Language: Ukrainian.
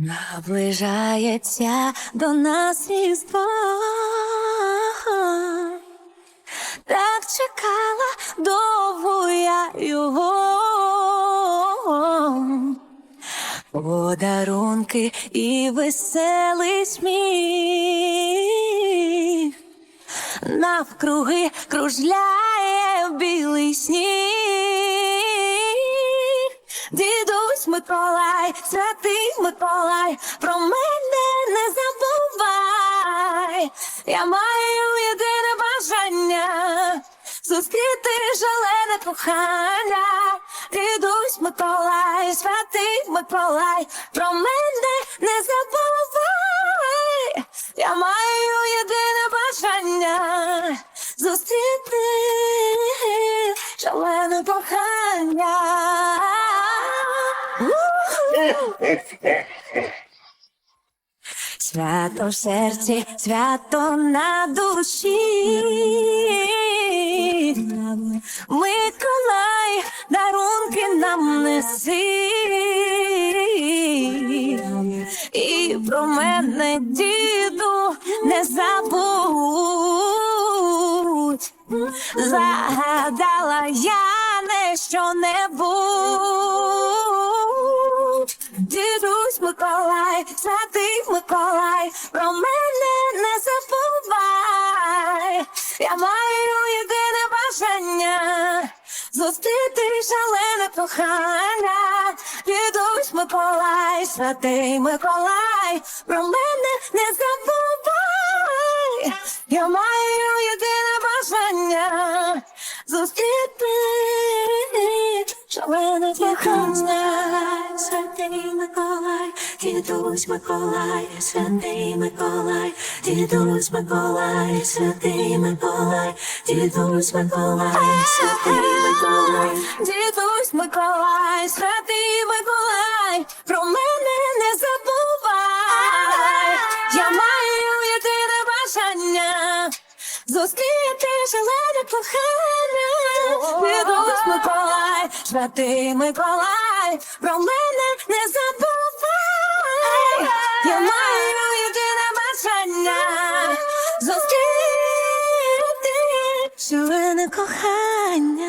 Наближається до нас різдво. Так чекала довго я його. Подарунки і веселий сміх. Навкруги кружляє білий сніг. Дідусь Миколай, святий Миколай, про мене не забувай. Я маю єдине бажання зустріти жалене кохання. Дідусь Миколай, святий Миколай, про мене не забувай. Я маю єдине бажання зустріти шалене кохання. Свято в серці, свято на душі. Миколай, дарунки нам неси. І про мене, діду, не забудь. Загадала я не що-небудь. Святий Миколай, про мене не забувай. Я маю єдине бажання зустріти шалене кохання. Дідусь Миколай, святий Миколай, про мене не забувай. Я маю єдине бажання зустріти шалене кохання. Святий Миколай, дідусь Миколай, святий Миколай, дідусь Миколай, святий Миколай, дідусь Миколай, святий Миколай, дідусь Миколай, святий Миколай, про мене не забувай. Я маю єдине бажання зустріти шалене кохання. Дідусь Миколай, святий Миколай, про мене не забувай. Я маю єдине бажання зустріти шалене кохання.